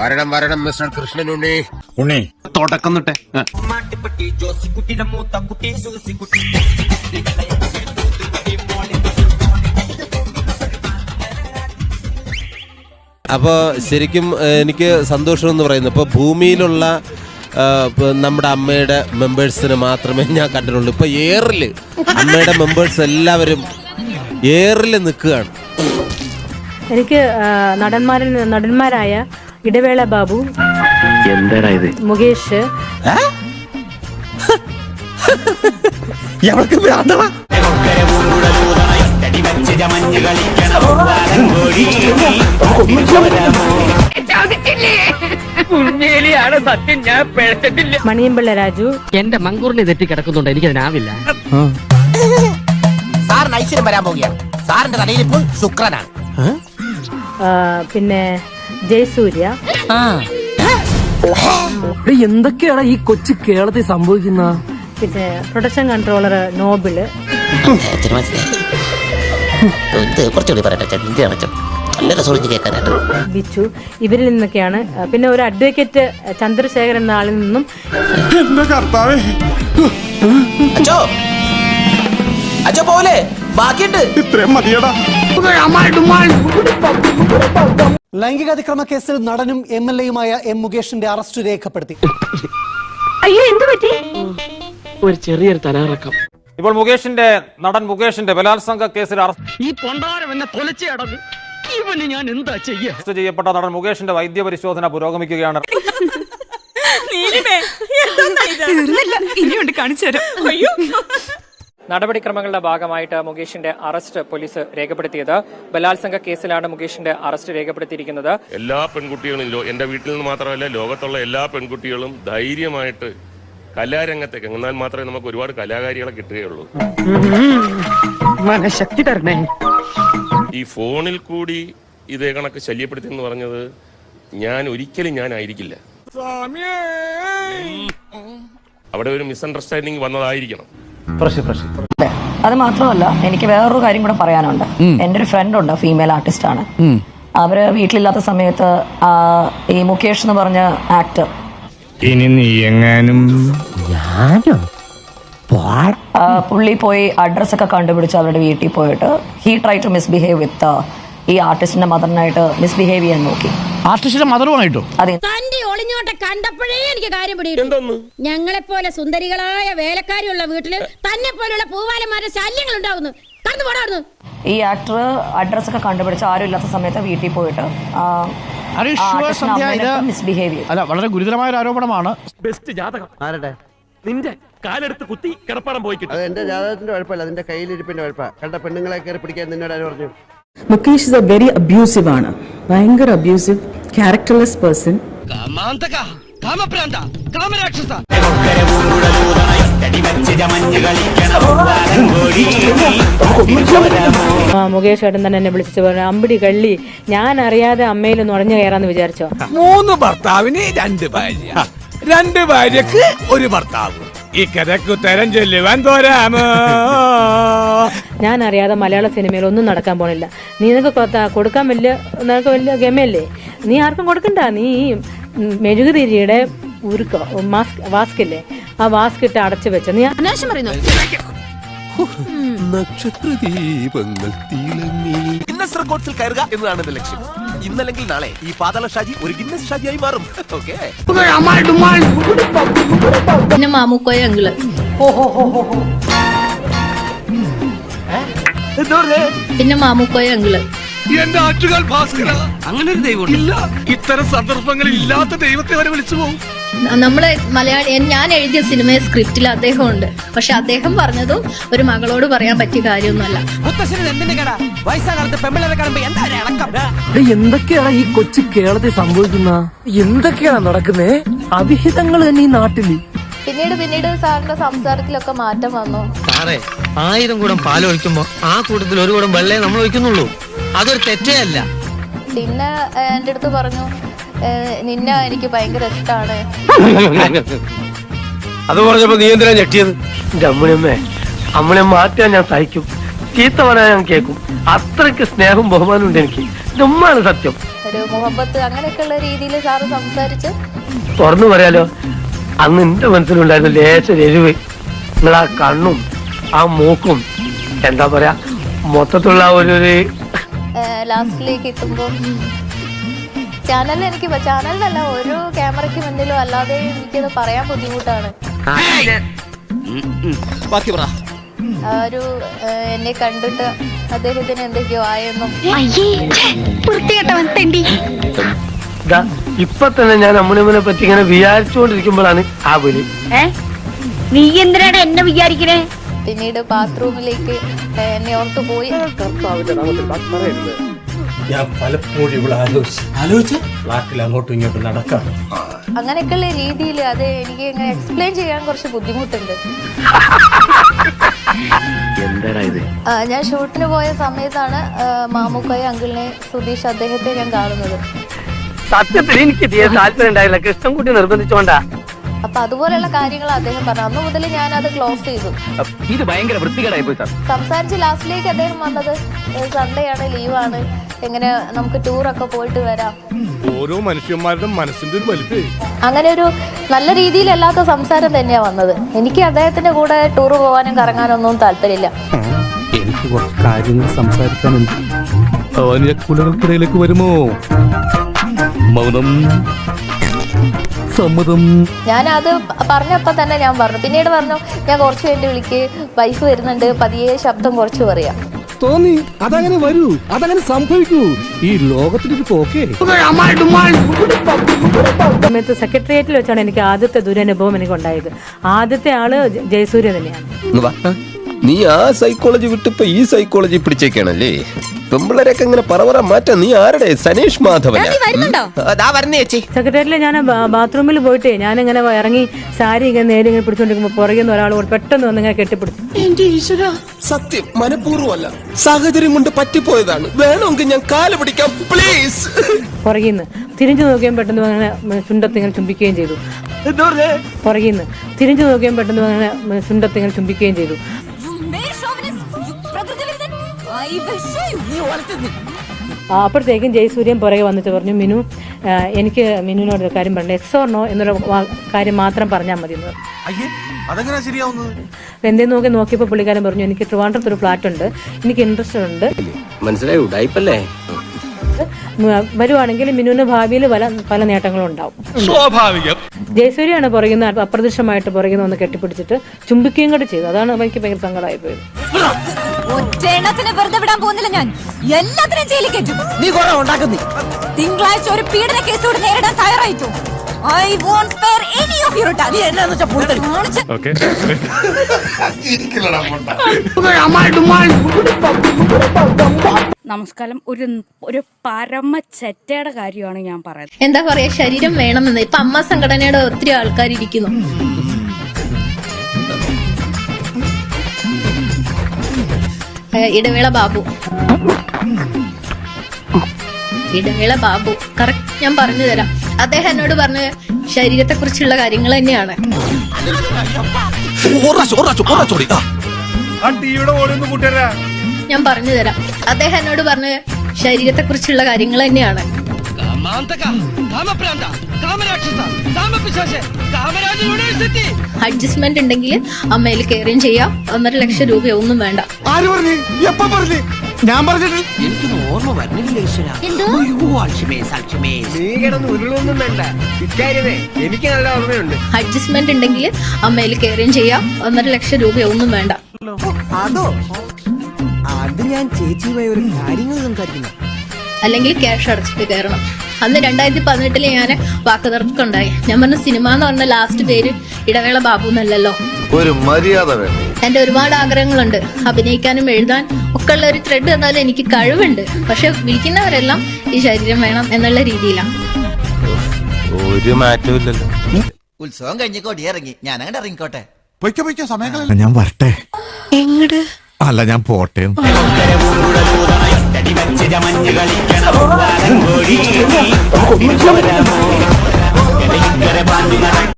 വരണം വരണം മിസ്റ്റർ കൃഷ്ണൻ ഉണ്ണി. തുടക്കം തൊട്ടേ. അപ്പോൾ ശരിക്കും എനിക്ക് സന്തോഷം എന്ന് പറയുന്നത് ഇപ്പോൾ ഭൂമിയിലുള്ള ഇപ്പൊ നമ്മുടെ അമ്മയുടെ മെമ്പേഴ്സിന് മാത്രമേ ഞാൻ കണ്ടിട്ടുള്ളൂ. ഇപ്പോൾ ഏറിൽ അമ്മയുടെ മെമ്പേഴ്സ് എല്ലാവരും ഏറിൽ നിൽക്കുകയാണ്. എനിക്ക് നടന്മാരിൽ നടന്മാരായ ഇടവേള ബാബു. എന്താടാ ഇത്? മുകേഷ്. എവർക്ക് ഭ്രാന്തള മണിയമ്പിള്ള രാജു. എന്റെ മങ്കൂറിനെ തെറ്റി കിടക്കുന്നുണ്ട് എനിക്കതിനാവില്ല സാറിന് ഐശ്വര്യം വരാൻ പോവുകയാണ്. സാറിന്റെ തലയിൽ ഇപ്പോൾ ശുക്രനാണ്. പിന്നെ ജയസൂര്യ. എന്തൊക്കെയാണ് ഈ കൊച്ചു കേരളത്തിൽ സംഭവിക്കുന്ന? പിന്നെ പ്രൊഡക്ഷൻ കൺട്രോളർ നോബിൾ. കുറച്ചുകൂടി പറയട്ടെ എന്തിനാണ് അച്ഛൻ? നല്ല രസോളിച്ച് കേൾക്കാനായിട്ട് ബിച്ചു ഇവരിൽ നിന്നൊക്കെയാണ്. പിന്നെ ഒരു അഡ്വക്കേറ്റ് ചന്ദ്രശേഖരൻ എന്ന ആളിൽ നിന്നും എന്റെ കർത്താവേ. അച്ഛോ അച്ഛോ പോലെ ബാക്കിയുണ്ട്. ഇത്രയും മതിയടാ. ലൈംഗികാതിക്രമ കേസിൽ നടനും എം എൽ എയുമായ എം മുകേഷിന്റെ അറസ്റ്റ് രേഖപ്പെടുത്തി. ഒരു ചെറിയൊരു തലയിറക്കം ഇപ്പോൾ മുകേഷിന്റെ നടൻ മുകേഷിന്റെ ബലാത്സംഗ കേസിൽ ഈ കൊണ്ടാരം എന്നെ തൊലച്ചേ അടങ്ങ് ഇവന് ഞാൻ എന്താ ചെയ്യാ? അറസ്റ്റ് ചെയ്യപ്പെട്ട നടൻ മുകേഷിന്റെ വൈദ്യ പരിശോധന പുരോഗമിക്കുകയാണ് ഇനിയുണ്ട് കാണിച്ചു തരാം. അയ്യോ. നടപടിക്രമങ്ങളുടെ ഭാഗമായിട്ട് മുകേഷിന്റെ അറസ്റ്റ് പോലീസ് രേഖപ്പെടുത്തിയത്. ബലാത്സംഗ കേസിലാണ് മുകേഷിന്റെ അറസ്റ്റ് രേഖപ്പെടുത്തിയിരിക്കുന്നത്. എല്ലാ പെൺകുട്ടികളും എന്റെ വീട്ടിൽ നിന്ന് മാത്രമല്ല ലോകത്തുള്ള എല്ലാ പെൺകുട്ടികളും ധൈര്യമായിട്ട് കലാരംഗത്തേക്ക് എന്നാൽ മാത്രമേ നമുക്ക് ഒരുപാട് കലാകാരികളെ കിട്ടുകയുള്ളൂ. മനഃശക്തി തരണേ. ഈ ഫോണിൽ കൂടി ഇതേ കണക്ക് ശല്യപ്പെടുത്തി എന്ന് പറഞ്ഞത് ഞാൻ ഒരിക്കലും ഞാൻ ആയിരിക്കില്ല. അവിടെ ഒരു മിസ്അണ്ടർസ്റ്റാൻഡിങ് വന്നതായിരിക്കണം. അത്. മാത്രമല്ല എനിക്ക് വേറൊരു കാര്യം കൂടെ പറയാനുണ്ട്. എന്റെ ഒരു ഫ്രണ്ട് ഉണ്ട് ഫീമെയിൽ ആർട്ടിസ്റ്റ് ആണ്. അവർ വീട്ടിലില്ലാത്ത സമയത്ത് ആ, ഈ മുകേഷ് എന്ന് പറഞ്ഞ ആക്ടർ ഇനി നീ എങ്ങാനും പുള്ളി പോയി അഡ്രസ് ഒക്കെ കണ്ടുപിടിച്ച് അവരുടെ വീട്ടിൽ പോയിട്ട് he try to misbehave with ഈ ആർട്ടിസ്റ്റിന്റെ മദറിനായിട്ട് മിസ്ബിഹേവ് ചെയ്യാൻ നോക്കി. ആർട്ടിസ്റ്റിന്റെ മദറുമായിട്ടോ? അതെ. തന്റെ ഒളിഞ്ഞോട്ടെ കണ്ടപ്പോഴേ എനിക്ക് കാര്യം പിടിയിട്ടു ഞങ്ങളെ പോലെ സുന്ദരികളായ വേലക്കാരിയുള്ള വീട്ടിൽ തന്നെ പോലുള്ള പൂവാലന്മാരുടെ ശല്യങ്ങൾ ഉണ്ടാവുന്നു കടന്നു പോടാവുന്നു ഈ ആക്ടർ അഡ്രസ് ഒക്കെ കണ്ടുപിടിച്ച് ആരും ഇല്ലാത്ത സമയത്ത് വീട്ടിൽ പോയിട്ട് അല്ല വളരെ ഗുരുതരമായ ഒരു ആരോപണമാണ്. ബെസ്റ്റ് ജാതകം. ആരുടെ? നിന്റെ കാലെടുത്ത് കുത്തി കിടപ്പാടം പോയി കിട്ടും. അത് എന്റെ ജാതകത്തിന്റെ കുഴപ്പമില്ല അതിന്റെ കയ്യിലിരിപ്പിന്റെ കുഴപ്പ കണ്ട പെണ്ണുങ്ങളെ കയറി പിടിക്കാൻ നിന്നോട് ആര് പറഞ്ഞു? Mukesh is a very abusive ആണ്. ഭയങ്കര അബ്യൂസീവ് ക്യാരക്ടർലെസ് പേഴ്സൺ ആ, മുകേഷ് ഏട്ടൻ തന്നെ എന്നെ വിളിച്ചു പറഞ്ഞു അമ്പിടി കള്ളി ഞാൻ അറിയാതെ അമ്മയിൽ നുഴഞ്ഞു കയറാന്ന് വിചാരിച്ചോ? മൂന്ന് ഭർത്താവിന് രണ്ട് ഭാര്യ. രണ്ട് ഭാര്യക്ക് ഒരു ഭർത്താവ്. ഈ കഥക്ക് തരം ചൊല്ലുവാൻ പോരാമോ? ഞാൻ അറിയാതെ മലയാള സിനിമയിൽ ഒന്നും നടക്കാൻ പോണില്ല. നീ നിനക്ക് കൊടുക്കാൻ വലിയ നിനക്ക് വലിയ ഗമയല്ലേ? നീ ആർക്കും കൊടുക്കണ്ട. നീ മെഴുകുതിരിയുടെ ഉരുക്കോ മാസ്ക് വാസ്കില്ലേ ആ വാസ്ക് ഇട്ട് അടച്ചു വെച്ച. നീ അനാവശ്യം പറയുന്നു? നക്ഷത്രദീപങ്ങൾ തിളങ്ങി. ഗിന്നസ് റെക്കോർഡ്സിൽ കയറുക എന്നതാണ് എന്റെ ലക്ഷ്യം. ഇന്നല്ലെങ്കിൽ നാളെ ഈ പാതാള ഷാജി ഒരു ഗിന്നസ് ഷാജിയായി മാറും. ഓക്കെ പിന്നെ മാമുക്കോയ അങ്കിൾ. പിന്നെ മാമുക്കോയ അങ്കിൾ. എന്റെ ആറ്റുകാൽ ഭാസ്കര. അങ്ങനെ ഒരു ദൈവം ഇല്ല ഇത്തരം സന്ദർഭങ്ങളിൽ ഇല്ലാത്ത ദൈവത്തെ വരെ വിളിച്ചു പോകും. നമ്മളെ മലയാളി ഞാൻ എഴുതിയ സിനിമ സ്ക്രിപ്റ്റിൽ അദ്ദേഹം ഉണ്ട് പക്ഷെ അദ്ദേഹം പറഞ്ഞതും ഒരു മകളോട് പറയാൻ പറ്റിയ കാര്യമൊന്നുമല്ല. എന്തൊക്കെയാണ് ഈ കൊച്ചു കേരളത്തിൽ സംഭവിക്കുന്ന? എന്തൊക്കെയാണ് നടക്കുന്നേ? അവിഹിതങ്ങൾ തന്നെ ഈ നാട്ടിൽ പിന്നീട് പിന്നീട് സാറിന്റെ സംസാരത്തിലൊക്കെ മാറ്റം വന്നു. സാറേ ആയിരം കൂടം പാലൊഴിക്കുമ്പോ ആ കൂട്ടത്തിൽ ഒരു കൂടം വെള്ളേ നമ്മൾ ഒഴിക്കുന്നുള്ളൂ. അതൊരു തെറ്റേ അല്ല. പിന്നെ എന്റെ അടുത്ത് പറഞ്ഞു. നിന്നെ എനിക്ക് ഭയങ്കര ഇഷ്ടമാണ് അത് പറഞ്ഞപ്പോ നീ എന്തിനാ ഞെട്ടിയത്? എന്റെ അമ്മണിയമ്മേ അമ്മനെ മാറ്റാൻ ഞാൻ സഹിക്കും. ചീത്ത പറയാൻ ഞാൻ കേൾക്കും. അത്രയ്ക്ക് സ്നേഹം ബഹുമാനം ഉണ്ട് എനിക്ക്. ഇത് ഉമ്മാണ് സത്യം. ഒരു മുഹബത്ത് അങ്ങനെയൊക്കെയുള്ള രീതിയിൽ സാറ് സംസാരിച്ച്? തുറന്നു പറയാലോ അന്ന് എന്റെ മനസ്സിലുണ്ടായിരുന്നു ലേശ എരിവ്. നിങ്ങൾ ആ കണ്ണും ആ മൂക്കും എന്താ പറയാ മൊത്തത്തിലുള്ള ഒരു ഒരു ലാസ്റ്റിലേക്ക് എത്തുമ്പോൾ ചാനലിൽ എനിക്ക് ചാനലിലല്ല ഒരു ക്യാമറയ്ക്ക് മുന്നിലും അല്ലാതെ എനിക്കത് പറയാൻ ബുദ്ധിമുട്ടാണ്. ആ ഒരു ഏഹ്, എന്നെ കണ്ടിട്ട് അദ്ദേഹത്തിന് എന്തൊക്കെയോ ആയെന്നും. ഇപ്പൊ തന്നെ ഞാൻ അമ്മനെ പറ്റി ഇങ്ങനെ വിചാരിച്ചുകൊണ്ടിരിക്കുമ്പോഴാണ് ആ വിളി. നീ എന്തിനാണ് എന്നെ വിചാരിക്കണേ? പിന്നീട് ബാത്റൂമിലേക്ക് ഏഹ്, എന്നെ ഓർത്തു പോയി ഞാൻ പലപ്പോഴും ഇവിടെ ആലോചിച്ചു ആലോചിച്ച്? ഫ്ലാറ്റിൽ അങ്ങോട്ടും ഇങ്ങോട്ടും നടക്കാം അങ്ങനെയൊക്കെയുള്ള രീതിയിൽ അത് എനിക്ക് ഇങ്ങനെ എക്സ്പ്ലെയിൻ ചെയ്യാൻ കുറച്ച് ബുദ്ധിമുട്ടുണ്ട്. എന്താടാ ഇത്? ആ, ഞാൻ ഷൂട്ടിന് പോയ സമയത്താണ് ആ, മാമുക്കോയ അങ്കിളിനെ സുധീഷ് അദ്ദേഹത്തെ ഞാൻ കാണുന്നത്. സത്യത്തിൽ എനിക്ക് തീരെ താല്പര്യം ഉണ്ടായില്ല. കൃഷ്ണൻകുട്ടി നിർബന്ധിച്ചോണ്ടാ. അപ്പൊ അതുപോലെയുള്ള കാര്യങ്ങൾ അദ്ദേഹം പറഞ്ഞു. അന്ന് മുതൽ ഞാൻ അത് ക്ലോസ് ചെയ്തു ഇത് ഭയങ്കര വൃത്തികേടായി പോയി സാർ. സംസാരിച്ച് ലാസ്റ്റിലേക്ക് അദ്ദേഹം വന്നത് സൺഡേ ആണ് ലീവാണ് എങ്ങനെ നമുക്ക് ടൂറൊക്കെ പോയിട്ട് വരാം? ഓരോ മനുഷ്യന്മാരുടെ മനസ്സിന്റെ ഒരു വലിപ്പേ. അങ്ങനെ ഒരു നല്ല രീതിയിലല്ലാത്ത സംസാരം തന്നെയാ വന്നത്. എനിക്ക് അദ്ദേഹത്തിന്റെ കൂടെ ടൂർ പോകാനും കറങ്ങാനൊന്നും താല്പര്യമില്ല. എനിക്ക് കുറച്ച് കാര്യങ്ങൾ സംസാരിക്കാനുണ്ട്. വരുമോ? മൗനം സമ്മതം. ഞാൻ അത് പറഞ്ഞപ്പോ തന്നെ ഞാൻ പറഞ്ഞു. പിന്നീട് പറഞ്ഞു ഞാൻ കുറച്ച് വേണ്ടി വിളിക്ക്. വൈഫ് വരുന്നുണ്ട്. പതിയെ ശബ്ദം കുറച്ച് പറയാം. തോന്നി. അതങ്ങനെ വരൂ. അതങ്ങനെ സംഭവിക്കൂ. ഈ ലോകത്തിന്റെ പോക്കേ. സമയത്ത് സെക്രട്ടേറിയറ്റിൽ വെച്ചാണ് എനിക്ക് ആദ്യത്തെ ദുരനുഭവം എനിക്ക് ഉണ്ടായത് ആദ്യത്തെ ആൾ ജയസൂര്യ തന്നെയാണ്. നീ ആ സൈക്കോളജി വിട്ടിപ്പോ ഈ സൈക്കോളജി പിടിച്ചേക്കാണല്ലേ? പെമ്പിളരൊക്കെ ഇങ്ങനെ പറവറ മാറ്റാ നീ ആരുടെ? സനീഷ് മാധവൻ സെക്രട്ടേറിയറ്റിൽ ഞാൻ ബാത്റൂമിൽ പോയിട്ട് ഞാനിങ്ങനെ ഇറങ്ങി സാരി ഇങ്ങനെ നേരെ ഇങ്ങനെ പിടിച്ചോണ്ടിരിക്കുമ്പോ പുറകെ നിന്ന് ഒരാൾ പെട്ടെന്ന് വന്ന് ഇങ്ങനെ കെട്ടിപ്പിടിച്ചു. എന്റെ ഈശ്വര സത്യം മനഃപൂർവമല്ല. സാഹചര്യം കൊണ്ട് പറ്റിപ്പോയതാണ്. വേണമെങ്കിൽ ഞാൻ കാൽ പിടിക്കാം പ്ലീസ് പുറകീന്ന് തിരിഞ്ഞു നോക്കിയാൽ പെട്ടെന്ന് അങ്ങനെ ചുണ്ടത്ത് ഇങ്ങനെ ചുംബിക്കുകയും ചെയ്തു. പുറകീന്ന് തിരിഞ്ഞു നോക്കിയാൽ പെട്ടെന്ന് അങ്ങനെ ചുണ്ടത്ത് ഇങ്ങനെ ചുംബിക്കുകയും ചെയ്തു. അപ്പോഴത്തേക്കും ജയസൂര്യൻ പുറകെ വന്നിട്ട് പറഞ്ഞു മിനു എനിക്ക് മിനുവിനോട് ഒരു കാര്യം പറഞ്ഞു എസ് ഓർണോ എന്നൊരു കാര്യം മാത്രം പറഞ്ഞാൽ മതി എന്ന് എന്തേ നോക്കി നോക്കിയപ്പോൾ പുള്ളിക്കാരൻ പറഞ്ഞു എനിക്ക് ട്രിവാൻഡ്രത്ത് ഒരു ഫ്ലാറ്റ് ഉണ്ട് എനിക്ക് ഇൻട്രസ്റ്റ് ഉണ്ട്. മനസ്സിലായി? ഉടായിപ്പല്ലേ? വരുവാണെങ്കിൽ മിനുവിന് ഭാവിയിൽ പല പല നേട്ടങ്ങളും ഉണ്ടാവും സ്വാഭാവികം. ജയസൂര്യാണ് പുറകുന്ന അപ്രത്യക്ഷമായിട്ട് പുറകുന്ന ഒന്ന് കെട്ടിപ്പിടിച്ചിട്ട് ചുംബിക്കുകയും കൂടെ ചെയ്തു. അതാണ് എനിക്ക് ഭയങ്കര സങ്കടമായി പോയത്. ഒറ്റെണ്ണത്തിന് വെറുതെ വിടാൻ പോകുന്നില്ല ഞാൻ. എല്ലാത്തിനും ജയിലിൽ കയറ്റും. നീ കുറെ ഉണ്ടാക്കുന്നി. തിങ്കളാഴ്ച ഒരു പീഡന കേസ് കൂടി നേരിടാൻ തയ്യാറായിട്ടു? I won't spare any of your time നീ എന്നാന്ന് വെച്ചാ കൂടുതൽ ഓക്കെ. നമസ്കാരം ഒരു ഒരു പരമ ചെറ്റയുടെ കാര്യമാണ് ഞാൻ പറയുന്നത് എന്താ പറയാ ശരീരം വേണമെന്ന് ഇപ്പൊ അമ്മ സംഘടനയുടെ ഒത്തിരി ആൾക്കാർ ഇരിക്കുന്നു ഇടവേള ബാബു ഇടവേള ബാബു കറക്റ്റ് ഞാൻ പറഞ്ഞു തരാം അദ്ദേഹം എന്നോട് പറഞ്ഞ ശരീരത്തെ കുറിച്ചുള്ള കാര്യങ്ങൾ തന്നെയാണ് ആ ഓടി ഒന്ന് കൂട്ടുകാരാ ഞാൻ പറഞ്ഞു തരാം. അദ്ദേഹം എന്നോട് പറഞ്ഞ ശരീരത്തെ കുറിച്ചുള്ള കാര്യങ്ങൾ തന്നെയാണ്. അഡ്ജസ്റ്റ്മെന്റ് ഉണ്ടെങ്കിൽ അമ്മയിൽ കയറുകയും ചെയ്യാം. ഒന്നര ലക്ഷം രൂപ ഒന്നും വേണ്ട. ആര് പറഞ്ഞു? എപ്പ പറഞ്ഞു? ഞാൻ പറഞ്ഞിട്ട്. എനിക്കൊന്നും ഓർമ്മ ഇക്കാര്യമേ എനിക്ക് നല്ല ഓർമ്മയുണ്ട്. അഡ്ജസ്റ്റ്മെന്റ് ഉണ്ടെങ്കിൽ അമ്മയിൽ കയറുകയും ചെയ്യാം. ഒന്നര ലക്ഷം രൂപ ഒന്നും വേണ്ട. അതോ? അത് ഞാൻ ചേച്ചിയുമായി ഒരു കാര്യങ്ങൾ സംസാരിക്കുന്നു. അല്ലെങ്കിൽ ക്യാഷ് അടച്ചിട്ട് കയറണം. അന്ന് രണ്ടായിരത്തി പതിനെട്ടിൽ ഞാൻ വാക്കുതർക്കം ഉണ്ടായി ഞാൻ പറഞ്ഞ സിനിമ എന്ന് പറഞ്ഞ ലാസ്റ്റ് പേര് ഇടവേള ബാബു എന്നല്ലല്ലോ. ഒരു മര്യാദ എന്റെ ഒരുപാട് ആഗ്രഹങ്ങളുണ്ട്. അഭിനയിക്കാനും എഴുതാൻ ഒക്കെ ഉള്ള ഒരു ത്രെഡ് എന്നാലും എനിക്ക് കഴിവുണ്ട്. പക്ഷെ വിളിക്കുന്നവരെല്ലാം ഈ ശരീരം വേണം എന്നുള്ള രീതിയിലാണ്. ഒരു ഉത്സവം കഴിഞ്ഞിക്കോട്ടി ഇറങ്ങി ഞാൻ അങ്ങോട്ട് ഇറങ്ങിക്കോട്ടെ ഞാൻ വരട്ടെ. എങ്ങട്? അല്ല ഞാൻ പോട്ടെ.